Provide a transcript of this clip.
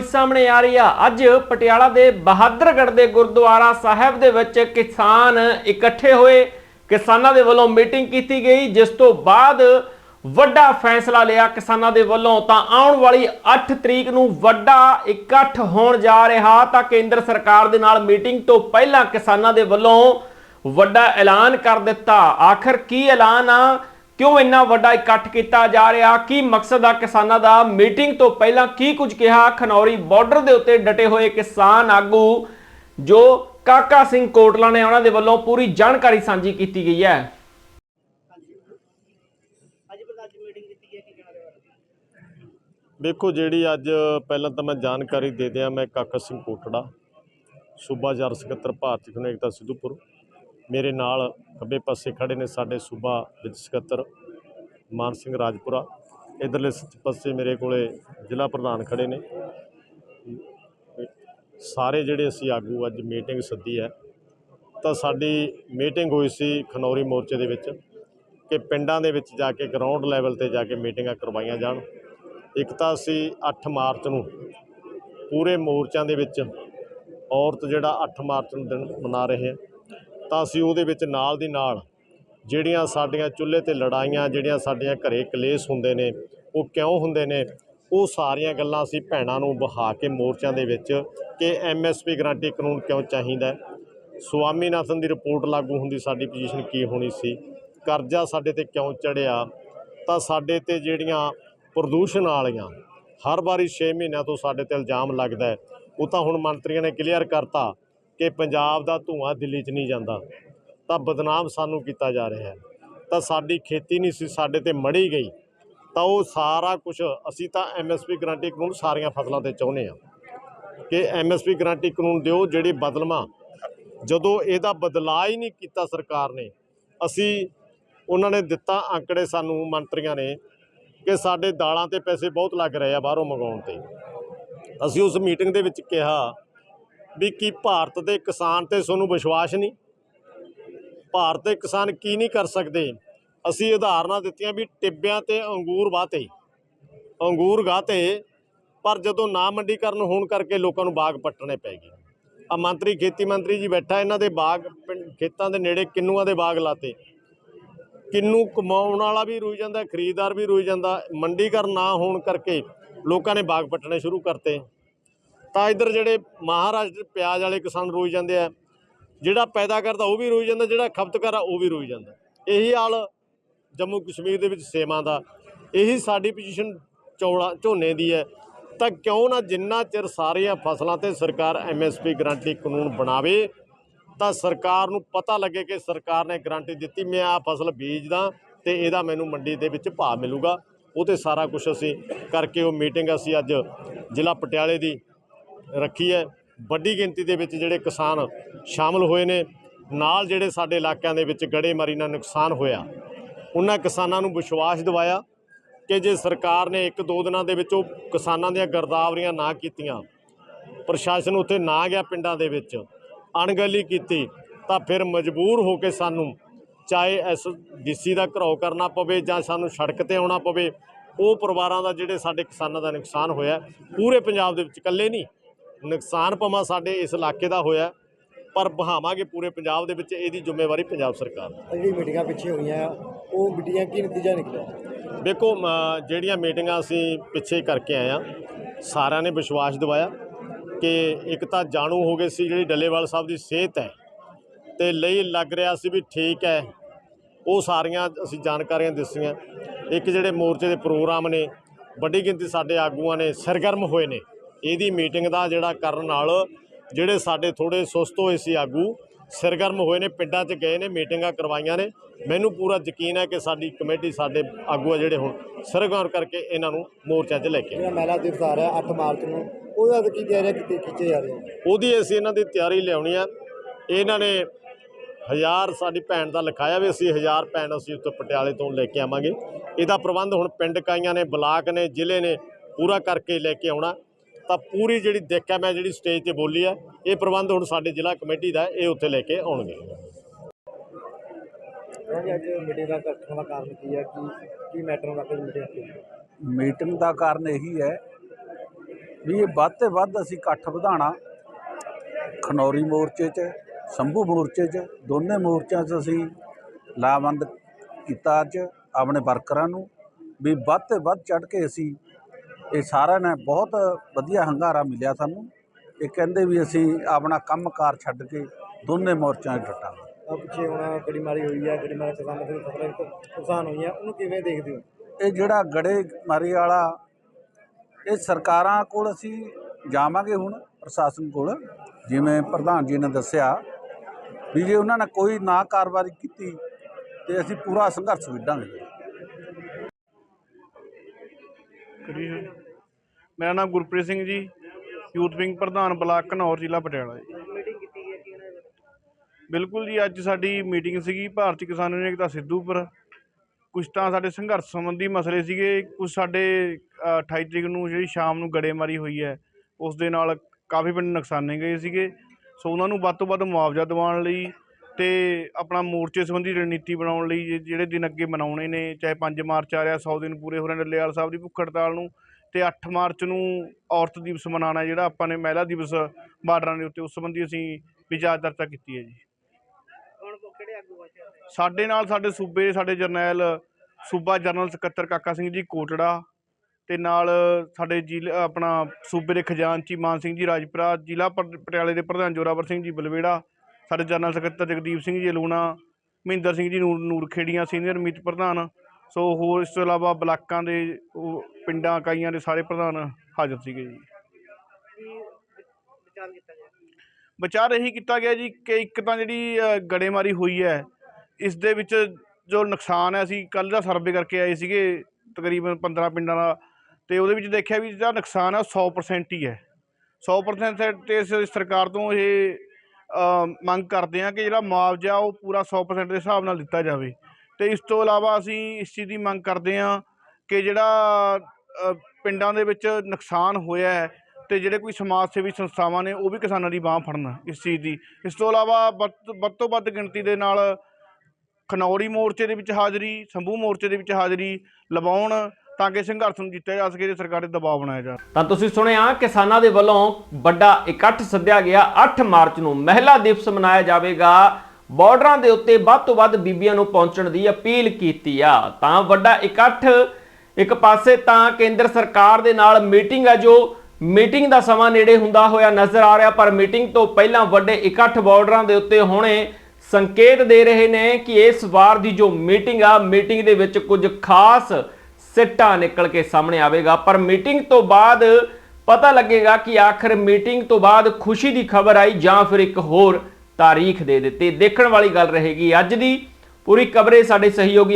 ਸਾਹਮਣੇ ਆ ਰਹੀ ਆ। ਅੱਜ ਪਟਿਆਲਾ ਦੇ ਬਹਾਦਰਗੜ੍ਹ ਦੇ ਗੁਰਦੁਆਰਾ ਸਾਹਿਬ ਦੇ ਵਿੱਚ ਕਿਸਾਨ ਇਕੱਠੇ ਹੋਏ। ਕਿਸਾਨਾਂ ਦੇ ਵੱਲੋਂ ਮੀਟਿੰਗ ਕੀਤੀ ਗਈ, ਜਿਸ ਤੋਂ ਬਾਅਦ ਵੱਡਾ ਫੈਸਲਾ ਲਿਆ ਕਿਸਾਨਾਂ ਦੇ ਵੱਲੋਂ। ਤਾਂ ਆਉਣ ਵਾਲੀ 8 ਤਰੀਕ ਨੂੰ ਵੱਡਾ ਇਕੱਠ ਹੋਣ ਜਾ ਰਿਹਾ, ਤਾਂ ਕੇਂਦਰ ਸਰਕਾਰ ਦੇ ਨਾਲ ਮੀਟਿੰਗ ਤੋਂ ਪਹਿਲਾਂ ਕਿਸਾਨਾਂ ਦੇ ਵੱਲੋਂ ਵੱਡਾ ਐਲਾਨ ਕਰ ਦਿੱਤਾ। ਆਖਰ ਕੀ ਐਲਾਨ ਆ? ਕਿਉਂ ਇੰਨਾ ਵੱਡਾ ਇਕੱਠ ਕੀਤਾ ਜਾ ਰਿਹਾ? ਕੀ ਮਕਸਦ ਆ ਕਿਸਾਨਾਂ ਦਾ? ਮੀਟਿੰਗ ਤੋਂ ਪਹਿਲਾਂ ਕੀ ਕੁਝ ਕਿਹਾ? ਖਨੌਰੀ ਬਾਰਡਰ ਦੇ ਉੱਤੇ ਡਟੇ ਹੋਏ ਕਿਸਾਨ ਆਗੂ ਜੋ ਕਾਕਾ ਸਿੰਘ ਕੋਟਲਾ ਨੇ ਉਹਨਾਂ ਦੇ ਵੱਲੋਂ ਪੂਰੀ ਜਾਣਕਾਰੀ ਸਾਂਝੀ ਕੀਤੀ ਗਈ ਹੈ। ਅੱਜ ਬੰਦਾ ਅੱਜ ਮੀਟਿੰਗ ਕੀਤੀ ਹੈ ਕੀ ਕਹਿਣਾ ਦੇ ਬਾਰੇ ਵੇਖੋ ਜਿਹੜੀ ਅੱਜ ਪਹਿਲਾਂ ਤਾਂ ਮੈਂ ਜਾਣਕਾਰੀ ਦੇ ਦਿਆਂ ਮੈਂ ਕਾਕਾ ਸਿੰਘ ਕੋਟੜਾ ਸੂਬਾ ਜਰ ਸਕੱਤਰ ਭਾਰਤੀ ਜਨ ਏਕਤਾ ਸਿੱਧੂਪੁਰ। ਮੇਰੇ ਨਾਲ ਖੱਬੇ ਪਾਸੇ ਖੜੇ ਨੇ ਸਾਡੇ ਸੂਬਾ ਵਿੱਚ ਸਕੱਤਰ ਮਾਨ ਸਿੰਘ ਰਾਜਪੁਰਾ। ਇਧਰਲੇ ਪਾਸੇ ਮੇਰੇ ਕੋਲੇ ਜ਼ਿਲ੍ਹਾ ਪ੍ਰਧਾਨ ਖੜੇ ਨੇ। ਸਾਰੇ ਜਿਹੜੇ ਅਸੀਂ ਆਗੂ ਅੱਜ ਮੀਟਿੰਗ ਸੱਦੀ ਹੈ, ਤਾਂ ਸਾਡੀ ਮੀਟਿੰਗ ਹੋਈ ਸੀ ਖਨੌਰੀ ਮੋਰਚੇ ਦੇ ਵਿੱਚ ਕਿ ਪਿੰਡਾਂ ਦੇ ਵਿੱਚ ਜਾ ਕੇ ਗਰਾਊਂਡ ਲੈਵਲ ਤੇ ਜਾ ਕੇ ਮੀਟਿੰਗਾਂ ਕਰਵਾਈਆਂ ਜਾਣ। ਇੱਕ ਤਾਂ ਅਸੀਂ 8 ਮਾਰਚ ਨੂੰ ਪੂਰੇ ਮੋਰਚਿਆਂ ਦੇ ਵਿੱਚ ਔਰਤ ਜਿਹੜਾ 8 ਮਾਰਚ ਨੂੰ ਦਿਨ ਮਨਾ ਰਹੇ ਹਾਂ ਤਾਂ ਅਸੀਂ ਉਹਦੇ ਵਿੱਚ ਨਾਲ ਦੀ ਨਾਲ ਜਿਹੜੀਆਂ ਸਾਡੀਆਂ ਚੁੱਲ੍ਹੇ ਤੇ ਲੜਾਈਆਂ, ਜਿਹੜੀਆਂ ਸਾਡੀਆਂ ਘਰੇ ਕਲੇਸ਼ ਹੁੰਦੇ ਨੇ, ਉਹ ਕਿਉਂ ਹੁੰਦੇ ਨੇ, ਉਹ ਸਾਰੀਆਂ ਗੱਲਾਂ ਅਸੀਂ ਭੈਣਾਂ ਨੂੰ ਬਹਾ ਕੇ ਮੋਰਚਿਆਂ ਦੇ ਵਿੱਚ ਕਿ ਐਮਐਸਪੀ ਗਰੰਟੀ ਕਾਨੂੰਨ ਕਿਉਂ ਚਾਹੀਦਾ ਹੈ? ਸੁਆਮੀਨਾਥਨ ਦੀ ਰਿਪੋਰਟ ਲਾਗੂ ਹੁੰਦੀ, ਸਾਡੀ ਪੋਜੀਸ਼ਨ ਕੀ ਹੋਣੀ ਸੀ? ਕਰਜ਼ਾ ਸਾਡੇ ਤੇ ਕਿਉਂ ਚੜਿਆ ਤਾਂ ਸਾਡੇ ਤੇ ਜਿਹੜੀਆਂ ਪ੍ਰਦੂਸ਼ਣ ਵਾਲੀਆਂ ਹਰ ਵਾਰੀ 6 ਮਹੀਨਿਆਂ ਤੋਂ ਸਾਡੇ ਤੇ ਇਲਜ਼ਾਮ ਲੱਗਦਾ ਉਹ ਤਾਂ ਹੁਣ ਮੰਤਰੀਆਂ ਨੇ ਕਲੀਅਰ ਕਰਤਾ। ਕਿ ਪੰਜਾਬ ਦਾ ਧੂਆਂ ਦਿੱਲੀ 'ਚ ਨਹੀਂ ਜਾਂਦਾ, ਤਾਂ ਬਦਨਾਮ ਸਾਨੂੰ ਕੀਤਾ ਜਾ ਰਿਹਾ ਹੈ। ਤਾਂ ਸਾਡੀ ਖੇਤੀ ਨਹੀਂ ਸੀ, ਸਾਡੇ ਤੇ ਮੜੀ ਗਈ, ਤਾਂ ਉਹ ਸਾਰਾ ਕੁਝ ਅਸੀਂ ਤਾਂ ਐਮਐਸਪੀ ਗਰੰਟੀ ਕਾਨੂੰਨ ਸਾਰੀਆਂ ਫਸਲਾਂ ਤੇ ਚਾਹੁੰਦੇ ਆ ਕਿ ਐਮਐਸਪੀ ਗਰੰਟੀ ਕਾਨੂੰਨ ਦਿਓ ਜਿਹੜੇ ਬਦਲਵਾਂ। ਜਦੋਂ ਇਹਦਾ ਬਦਲਾਅ ਹੀ ਨਹੀਂ ਕੀਤਾ ਸਰਕਾਰ ਨੇ, ਅਸੀਂ ਉਹਨਾਂ ਨੇ ਦਿੱਤਾ ਅੰਕੜੇ ਸਾਨੂੰ, ਮੰਤਰੀਆਂ ਨੇ, ਕਿ ਸਾਡੇ ਦਾਲਾਂ ਤੇ ਪੈਸੇ ਬਹੁਤ ਲੱਗ ਰਹੇ ਆ ਬਾਹਰੋਂ ਮੰਗਾਉਣ ਤੇ। ਅਸੀਂ ਉਸ ਮੀਟਿੰਗ ਦੇ ਵਿੱਚ ਕਿਹਾ ਵੀ ਕੀ ਭਾਰਤ ਦੇ ਕਿਸਾਨ ਤੇ ਤੁਹਾਨੂੰ ਵਿਸ਼ਵਾਸ ਨਹੀਂ? ਭਾਰਤ ਦੇ ਕਿਸਾਨ ਕੀ ਨਹੀਂ ਕਰ ਸਕਦੇ? ਅਸੀਂ ਉਦਾਹਰਨਾਂ ਦਿੱਤੀਆਂ ਵੀ ਟਿੱਬਿਆਂ ਤੇ ਅੰਗੂਰ ਵਾਤੇ ਅੰਗੂਰ ਗਾਤੇ ਪਰ ਜਦੋਂ ਨਾ ਮੰਡੀਕਰਨ ਹੋਣ ਕਰਕੇ ਲੋਕਾਂ ਨੂੰ ਬਾਗ ਪੱਟਣੇ ਪੈ ਗਏ। ਆ ਮੰਤਰੀ, ਖੇਤੀ ਮੰਤਰੀ ਜੀ ਬੈਠਾ, ਇਹਨਾਂ ਦੇ ਬਾਗ, ਪਿੰਡ- ਖੇਤਾਂ ਦੇ ਨੇੜੇ ਕਿੰਨੂਆਂ ਦੇ ਬਾਗ ਲਾਤੇ। ਕਿੰਨੂ ਕਮਾਉਣ ਵਾਲਾ ਵੀ ਰੁਈ ਜਾਂਦਾ, ਖਰੀਦਦਾਰ ਵੀ ਰੁਈ ਜਾਂਦਾ, ਮੰਡੀਕਰਨ ਨਾ ਹੋਣ ਕਰਕੇ ਲੋਕਾਂ ਨੇ ਬਾਗ ਪੱਟਣੇ ਸ਼ੁਰੂ ਕਰਤੇ। ਤਾਂ ਇੱਧਰ ਜਿਹੜੇ ਮਹਾਰਾਸ਼ਟਰ ਪਿਆਜ਼ ਵਾਲੇ ਕਿਸਾਨ ਰੋਈ ਜਾਂਦੇ ਆ, ਜਿਹੜਾ ਪੈਦਾ ਕਰਦਾ ਉਹ ਵੀ ਰੁਈ ਜਾਂਦਾ, ਜਿਹੜਾ ਖਪਤਕਾਰ ਆ ਉਹ ਵੀ ਰੁਈ ਜਾਂਦਾ। ਇਹੀ ਹਾਲ ਜੰਮੂ ਕਸ਼ਮੀਰ ਦੇ ਵਿੱਚ ਸੇਮਾਂ ਦਾ। ਇਹੀ ਸਾਡੀ ਪੋਜੀਸ਼ਨ ਚੌਲਾ ਝੋਨੇ ਦੀ ਹੈ। ਤਾਂ ਕਿਉਂ ਨਾ ਜਿੰਨਾ ਚਿਰ ਸਾਰੀਆਂ ਫਸਲਾਂ ਤੇ ਸਰਕਾਰ ਐਮਐਸਪੀ ਗਰੰਟੀ ਕਾਨੂੰਨ ਬਣਾਵੇ, ਤਾਂ ਸਰਕਾਰ ਨੂੰ ਪਤਾ ਲੱਗੇ ਕਿ ਸਰਕਾਰ ਨੇ ਗਰੰਟੀ ਦਿੱਤੀ, ਮੈਂ ਆ ਫਸਲ ਬੀਜਦਾ ਤੇ ਇਹਦਾ ਮੈਨੂੰ ਮੰਡੀ ਦੇ ਵਿੱਚ ਭਾਅ ਮਿਲੂਗਾ। ਉਹ ਤੇ ਸਾਰਾ ਕੁਝ ਅਸੀਂ ਕਰਕੇ ਉਹ ਮੀਟਿੰਗ ਅਸੀਂ ਅੱਜ ਜ਼ਿਲ੍ਹਾ ਪਟਿਆਲੇ ਦੀ ਰੱਖੀ ਹੈ। ਵੱਡੀ ਗਿਣਤੀ ਦੇ ਵਿੱਚ ਜਿਹੜੇ ਕਿਸਾਨ ਸ਼ਾਮਲ ਹੋਏ ਨੇ, ਨਾਲ ਜਿਹੜੇ ਸਾਡੇ ਇਲਾਕਿਆਂ ਦੇ ਵਿੱਚ ਗੜੇਮਾਰੀ ਨਾਲ ਨੁਕਸਾਨ ਹੋਇਆ, ਉਹਨਾਂ ਕਿਸਾਨਾਂ ਨੂੰ ਵਿਸ਼ਵਾਸ ਦਿਵਾਇਆ ਕਿ ਜੇ ਸਰਕਾਰ ਨੇ ਇੱਕ ਦੋ ਦਿਨਾਂ ਦੇ ਵਿੱਚ ਉਹ ਕਿਸਾਨਾਂ ਦੀਆਂ ਗਰਦਾਵਰੀਆਂ ਨਾ ਕੀਤੀਆਂ, ਪ੍ਰਸ਼ਾਸਨ ਉੱਥੇ ਨਾ ਗਿਆ ਪਿੰਡਾਂ ਦੇ ਵਿੱਚ, ਅਣਗਹਿਲੀ ਕੀਤੀ, ਤਾਂ ਫਿਰ ਮਜਬੂਰ ਹੋ ਕੇ ਸਾਨੂੰ ਚਾਹੇ ਐਸ ਡੀਸੀ ਦਾ ਘਰਾਓ ਕਰਨਾ ਪਵੇ ਜਾਂ ਸਾਨੂੰ ਸੜਕ ਤੇ ਆਉਣਾ ਪਵੇ, ਉਹ ਪਰਿਵਾਰਾਂ ਦਾ, ਜਿਹੜੇ ਸਾਡੇ ਕਿਸਾਨਾਂ ਦਾ ਨੁਕਸਾਨ ਹੋਇਆ, ਪੂਰੇ ਪੰਜਾਬ ਦੇ ਵਿੱਚ ਇਕੱਲੇ ਨਹੀਂ ਨੁਕਸਾਨ ਭਾਵੇਂ ਸਾਡੇ ਇਸ ਇਲਾਕੇ ਦਾ ਹੋਇਆ ਪਰ ਬਹਾਵਾਂਗੇ ਪੂਰੇ ਪੰਜਾਬ ਦੇ ਵਿੱਚ ਇਹਦੀ ਜ਼ਿੰਮੇਵਾਰੀ ਪੰਜਾਬ ਸਰਕਾਰ ਦੀ। ਜਿਹੜੀ ਮੀਟਿੰਗਾਂ ਪਿੱਛੇ ਹੋਈਆਂ ਆ ਉਹ ਮੀਟਿੰਗਾਂ ਕੀ ਨਤੀਜਾ ਨਿਕਲਿਆ? ਦੇਖੋ ਜਿਹੜੀਆਂ ਮੀਟਿੰਗਾਂ ਅਸੀਂ ਪਿੱਛੇ ਕਰਕੇ ਆਏ ਆ ਸਾਰਿਆਂ ਨੇ ਵਿਸ਼ਵਾਸ ਦਿਵਾਇਆ ਕਿ ਇੱਕ ਤਾਂ ਜਾਣੂ ਹੋ ਗਏ ਸੀ ਜਿਹੜੀ ਡੱਲੇਵਾਲ ਸਾਹਿਬ ਦੀ ਸਿਹਤ ਹੈ ਤੇ ਲਈ ਲੱਗ ਰਿਹਾ ਸੀ ਵੀ ਠੀਕ ਹੈ ਉਹ ਸਾਰੀਆਂ ਅਸੀਂ ਜਾਣਕਾਰੀਆਂ ਦਿੱਸੀਆਂ ਇੱਕ ਜਿਹੜੇ ਮੋਰਚੇ ਦੇ ਪ੍ਰੋਗਰਾਮ ਨੇ ਵੱਡੀ ਗਿਣਤੀ ਸਾਡੇ ਆਗੂਆਂ ਨੇ ਸਰਗਰਮ ਹੋਏ ਨੇ। ਇਹਦੀ ਮੀਟਿੰਗ ਦਾ ਜਿਹੜਾ ਕਰਨ ਨਾਲ ਜਿਹੜੇ ਸਾਡੇ ਥੋੜੇ ਸੁਸਤ ਹੋਏ ਸੀ ਆਗੂ ਸਰਗਰਮ ਹੋਏ ਨੇ ਪਿੰਡਾਂ 'ਚ ਗਏ ਨੇ ਮੀਟਿੰਗਾਂ ਕਰਵਾਈਆਂ ਨੇ। ਮੈਨੂੰ ਪੂਰਾ ਯਕੀਨ ਹੈ ਕਿ ਸਾਡੀ ਕਮੇਟੀ ਸਾਡੇ ਆਗੂ ਆ ਜਿਹੜੇ ਹੁਣ ਸਰਗਰਮ ਕਰਕੇ ਇਹਨਾਂ ਨੂੰ ਮੋਰਚਾ 'ਚ ਲੈ ਕੇ। ਜਿਹੜਾ ਮਹਿਲਾ ਦਿਵਸ ਆ ਰਿਹਾ 8 ਮਾਰਚ ਨੂੰ ਉਹਦਾ ਕੀ ਤਿਆਰੀਆਂ ਕੀਤੇ ਖਿੱਚੇ ਜਾ ਰਹੀਆਂ ਉਹਦੀ ਅਸੀਂ ਇਹਨਾਂ ਦੀ ਤਿਆਰੀ ਲਿਆਉਣੀ ਆ। ਇਹਨਾਂ ਨੇ ਹਜ਼ਾਰ ਸਾਡੀ ਭੈਣ ਦਾ ਲਿਖਾਇਆ ਵੀ ਅਸੀਂ ਹਜ਼ਾਰ ਭੈਣ ਅਸੀਂ ਉੱਥੇ ਪਟਿਆਲੇ ਤੋਂ ਲੈ ਕੇ ਆਵਾਂਗੇ। ਇਹਦਾ ਪ੍ਰਬੰਧ ਹੁਣ ਪਿੰਡ ਇਕਾਈਆਂ ਨੇ ਬਲਾਕ ਨੇ ਜ਼ਿਲ੍ਹੇ ਨੇ ਪੂਰਾ ਕਰਕੇ ਲੈ ਕੇ ਆਉਣਾ। ਤਾਂ ਪੂਰੀ ਜਿਹੜੀ ਦੇਖਿਆ ਮੈਂ ਜਿਹੜੀ ਸਟੇਜ ਤੇ ਬੋਲੀ ਆ ਇਹ ਪ੍ਰਬੰਧ ਹੁਣ ਸਾਡੇ ਜ਼ਿਲ੍ਹਾ ਕਮੇਟੀ ਦਾ ਇਹ ਉੱਥੇ ਲੈ ਕੇ ਆਉਣਗੇ। ਮੀਟਿੰਗ ਦਾ ਕਾਰਨ ਕੀ ਹੈ ਕੀ ਕੀ ਮੈਟਰ ਰੱਖ ਕੇ ਮੀਟਿੰਗ ਰੱਖੀ ਮੀਟਿੰਗ ਦਾ ਕਾਰਨ ਇਹੀ ਹੈ ਵੀ ਇਹ ਵੱਧ ਤੇ ਵੱਧ ਅਸੀਂ ਇਕੱਠ ਵਧਾਉਣਾ। ਖਨੌਰੀ ਮੋਰਚੇ 'ਚ ਸੰਭੂ ਮੋਰਚੇ 'ਚ ਦੋਨੇ ਮੋਰਚਿਆਂ 'ਚ ਅਸੀਂ ਲਾਮਬੰਦ ਕੀਤਾ ਅੱਜ ਆਪਣੇ ਵਰਕਰਾਂ ਨੂੰ। ਵੀ ਵੱਧ ਤੇ ਵੱਧ ਚੜ ਕੇ ਅਸੀਂ ਇਹ ਸਾਰਿਆਂ ਨੇ ਬਹੁਤ ਵਧੀਆ ਹੰਗਾਰਾ ਮਿਲਿਆ ਸਾਨੂੰ। ਇਹ ਕਹਿੰਦੇ ਵੀ ਅਸੀਂ ਆਪਣਾ ਕੰਮਕਾਰ ਛੱਡ ਕੇ ਦੋਨੇ ਮੋਰਚਿਆਂ 'ਚ ਡਟਾਂਗੇ ਆ ਪਿੱਛੇ ਹੁਣ ਗੜੀਮਾਰੀ ਹੋਈ ਹੈ ਗੜੀਮਾਰੀ ਕਿਸਾਨਾਂ ਦੇ ਫਸਲਾਂ ਨੁਕਸਾਨ ਹੋਈਆਂ। ਉਹਨੂੰ ਕਿਵੇਂ ਦੇਖਦੇ ਹੋ? ਇਹ ਜਿਹੜਾ ਗੜੇ ਮਾਰੀ ਵਾਲਾ ਇਹ ਸਰਕਾਰਾਂ ਕੋਲ ਅਸੀਂ ਜਾਵਾਂਗੇ ਹੁਣ ਪ੍ਰਸ਼ਾਸਨ ਕੋਲ। ਜਿਵੇਂ ਪ੍ਰਧਾਨ ਜੀ ਨੇ ਦੱਸਿਆ ਵੀ ਜੇ ਉਹਨਾਂ ਨੇ ਕੋਈ ਨਾ ਕਾਰਵਾਈ ਕੀਤੀ ਤੇ ਅਸੀਂ ਪੂਰਾ ਸੰਘਰਸ਼ ਵਿੱਢਾਂਗੇ। ਹੋਈ। ਮੇਰਾ ਨਾਮ ਗੁਰਪ੍ਰੀਤ ਸਿੰਘ ਜੀ ਯੂਥ ਵਿੰਗ ਪ੍ਰਧਾਨ ਬਲਾਕ ਘਨੌਰ ਜ਼ਿਲ੍ਹਾ ਪਟਿਆਲਾ ਜੀ। ਦੇ ਬਿਲਕੁਲ ਜੀ ਅੱਜ ਸਾਡੀ ਮੀਟਿੰਗ ਸੀਗੀ ਭਾਰਤੀ ਕਿਸਾਨ ਯੂਨੀਅਨ ਏਕਤਾ ਸਿੱਧੂਪੁਰ ਕੁਝ ਤਾਂ ਸਾਡੇ ਸੰਘਰਸ਼ ਸੰਬੰਧੀ ਮਸਲੇ ਸੀਗੇ ਕੁਝ ਸਾਡੇ ਅ, 28 ਤਰੀਕ ਨੂੰ ਜਿਹੜੀ ਸ਼ਾਮ ਨੂੰ ਗੜੇਮਾਰੀ ਹੋਈ ਹੈ ਉਸ ਦੇ ਨਾਲ ਕਾਫੀ ਪਿੰਡ ਨੁਕਸਾਨੇ ਗਏ ਸੀਗੇ। ਸੋ ਉਹਨਾਂ ਨੂੰ ਵੱਧ ਤੋਂ ਵੱਧ ਮੁਆਵਜ਼ਾ ਦਿਵਾਉਣ ਲਈ ਤੇ ਆਪਣਾ ਮੋਰਚੇ ਸੰਬੰਧੀ ਰਣਨੀਤੀ ਬਣਾਉਣ ਲਈ ਜਿਹੜੇ ਦਿਨ ਅੱਗੇ ਮਨਾਉਣੇ ਨੇ, ਚਾਹੇ 5 ਮਾਰਚ ਆ ਰਿਹਾ 100 ਦਿਨ ਪੂਰੇ ਹੋ ਰਹੇ ਨੇ ਡੱਲੇਵਾਲ ਸਾਹਿਬ ਦੀ ਭੁੱਖ ਹੜਤਾਲ ਨੂੰ ਤੇ 8 ਮਾਰਚ ਨੂੰ ਔਰਤ ਦਿਵਸ ਮਨਾਉਣਾ ਜਿਹੜਾ ਆਪਾਂ ਨੇ ਮਹਿਲਾ ਦਿਵਸ ਬਾਰਡਰਾਂ ਦੇ ਉੱਤੇ, ਉਸ ਸੰਬੰਧੀ ਅਸੀਂ ਵਿਚਾਰ ਚਰਚਾ ਕੀਤੀ ਹੈ ਜੀ। ਸਾਡੇ ਨਾਲ ਸਾਡੇ ਸੂਬੇ ਸਾਡੇ ਜਰਨੈਲ, ਸੂਬਾ ਜਨਰਲ ਸਕੱਤਰ ਕਾਕਾ ਸਿੰਘ ਜੀ ਕੋਟੜਾ ਤੇ ਨਾਲ ਸਾਡੇ ਜ਼ਿਲ੍ਹਾ, ਆਪਣਾ ਸੂਬੇ ਦੇ ਖਜ਼ਾਨਚੀ ਮਾਨ ਸਿੰਘ ਜੀ ਰਾਜਪੁਰਾ, ਜ਼ਿਲ੍ਹਾ ਪਟ- ਪਟਿਆਲੇ ਦੇ ਪ੍ਰਧਾਨ ਜੋਰਾਵਰ ਸਿੰਘ ਜੀ ਬਲਵੇੜਾ ਸਾਡੇ ਜਨਰਲ ਸਕੱਤਰ ਜਗਦੀਪ ਸਿੰਘ ਜੀ ਅਲੂਣਾ ਮਹਿੰਦਰ ਸਿੰਘ ਜੀ ਨੂਰ ਨੂਰਖੇੜੀਆਂ ਸੀਨੀਅਰ ਮੀਤ ਪ੍ਰਧਾਨ। ਸੋ ਹੋਰ ਇਸ ਤੋਂ ਇਲਾਵਾ ਬਲਾਕਾਂ ਦੇ ਉਹ ਪਿੰਡਾਂ ਇਕਾਈਆਂ ਦੇ ਸਾਰੇ ਪ੍ਰਧਾਨ ਹਾਜ਼ਰ ਸੀਗੇ ਜੀ। ਵਿਚਾਰ ਇਹੀ ਕੀਤਾ ਗਿਆ ਜੀ ਕਿ ਇੱਕ ਤਾਂ ਜਿਹੜੀ ਗੜੇਮਾਰੀ ਹੋਈ ਹੈ ਇਸ ਦੇ ਵਿੱਚ ਜੋ ਨੁਕਸਾਨ ਹੈ ਅਸੀਂ ਕੱਲ੍ਹ ਦਾ ਸਰਵੇ ਕਰਕੇ ਆਏ ਸੀਗੇ ਤਕਰੀਬਨ 15 ਪਿੰਡਾਂ ਦਾ ਤੇ ਉਹਦੇ ਵਿੱਚ ਦੇਖਿਆ ਵੀ ਜਿਹੜਾ ਨੁਕਸਾਨ ਹੈ ਉਹ 100% ਹੀ ਹੈ। 100% ਤੇ ਸਰਕਾਰ ਤੋਂ ਇਹ ਮੰਗ ਕਰਦੇ ਹਾਂ ਕਿ ਜਿਹੜਾ ਮੁਆਵਜ਼ਾ ਉਹ ਪੂਰਾ 100% ਦੇ ਹਿਸਾਬ ਨਾਲ ਦਿੱਤਾ ਜਾਵੇ। ਤੇ ਇਸ ਤੋਂ ਇਲਾਵਾ ਅਸੀਂ ਇਸ ਚੀਜ਼ ਦੀ ਮੰਗ ਕਰਦੇ ਹਾਂ ਕਿ ਜਿਹੜਾ ਪਿੰਡਾਂ ਦੇ ਵਿੱਚ ਨੁਕਸਾਨ ਹੋਇਆ ਹੈ ਤੇ ਜਿਹੜੇ ਕੋਈ ਸਮਾਜ ਸੇਵੀ ਸੰਸਥਾਵਾਂ ਨੇ ਉਹ ਵੀ ਕਿਸਾਨਾਂ ਦੀ ਬਾਹ ਫੜਨ ਇਸ ਚੀਜ਼ ਦੀ। ਇਸ ਤੋਂ ਇਲਾਵਾ ਵੱਧ ਵੱਧ ਤੋਂ ਵੱਧ ਗਿਣਤੀ ਦੇ ਨਾਲ ਖਨੌਰੀ ਮੋਰਚੇ ਦੇ ਵਿੱਚ ਹਾਜ਼ਰੀ, ਸੰਭੂ ਮੋਰਚੇ ਦੇ ਵਿੱਚ ਹਾਜ਼ਰੀ, ਲਵਾਉਣ ਤਾਂ ਕਿ ਸੰਘਰਸ਼ ਨੂੰ ਜਿੱਤਿਆ ਜਾ ਸਕੇ ਤੇ ਸਰਕਾਰ ਦਬਾਅ ਬਣਾਇਆ ਜਾ ਤਾਂ ਤੁਸੀਂ ਸੁਣਿਆ, ਕਿਸਾਨਾਂ ਦੇ ਵੱਲੋਂ ਵੱਡਾ ਇਕੱਠ ਸੱਦਿਆ ਗਿਆ। 8 ਮਾਰਚ ਨੂੰ ਮਹਿਲਾ ਦਿਵਸ ਮਨਾਇਆ ਜਾਵੇਗਾ। ਬਾਰਡਰਾਂ ਦੇ ਉੱਤੇ ਵੱਧ ਤੋਂ ਵੱਧ ਬੀਬੀਆਂ ਨੂੰ ਪਹੁੰਚਣ ਦੀ ਅਪੀਲ ਕੀਤੀ ਆ। ਤਾਂ ਵੱਡਾ ਇਕੱਠ ਇੱਕ ਪਾਸੇ ਤਾਂ ਕੇਂਦਰ ਸਰਕਾਰ ਦੇ ਨਾਲ ਮੀਟਿੰਗ ਆ ਜੋ ਮੀਟਿੰਗ ਦਾ ਸਮਾਂ ਨੇੜੇ ਹੁੰਦਾ ਹੋਇਆ ਨਜ਼ਰ ਆ ਰਿਹਾ, ਪਰ ਮੀਟਿੰਗ ਤੋਂ ਪਹਿਲਾਂ ਵੱਡੇ ਇਕੱਠ ਬਾਰਡਰਾਂ ਦੇ ਉੱਤੇ ਹੋਣੇ ਸੰਕੇਤ ਦੇ ਰਹੇ ਨੇ ਕਿ ਇਸ ਵਾਰ ਦੀ ਜੋ ਮੀਟਿੰਗ ਆ, ਮੀਟਿੰਗ ਦੇ ਵਿੱਚ ਕੁਝ ਖਾਸ ਸਿੱਟਾ ਨਿਕਲ ਕੇ ਸਾਹਮਣੇ ਆਵੇਗਾ। ਪਰ ਮੀਟਿੰਗ ਤੋਂ ਬਾਅਦ ਪਤਾ ਲੱਗੇਗਾ ਕਿ ਆਖਰ ਮੀਟਿੰਗ ਤੋਂ ਬਾਅਦ ਖੁਸ਼ੀ ਦੀ ਖਬਰ ਆਈ ਜਾਂ ਫਿਰ ਇੱਕ ਹੋਰ ਤਾਰੀਖ ਦੇ ਦਿੱਤੀ। ਦੇਖਣ ਵਾਲੀ ਗੱਲ ਰਹੇਗੀ। ਅੱਜ ਦੀ ਪੂਰੀ ਕਵਰੇਜ ਸਾਡੇ ਸਹਿਯੋਗੀ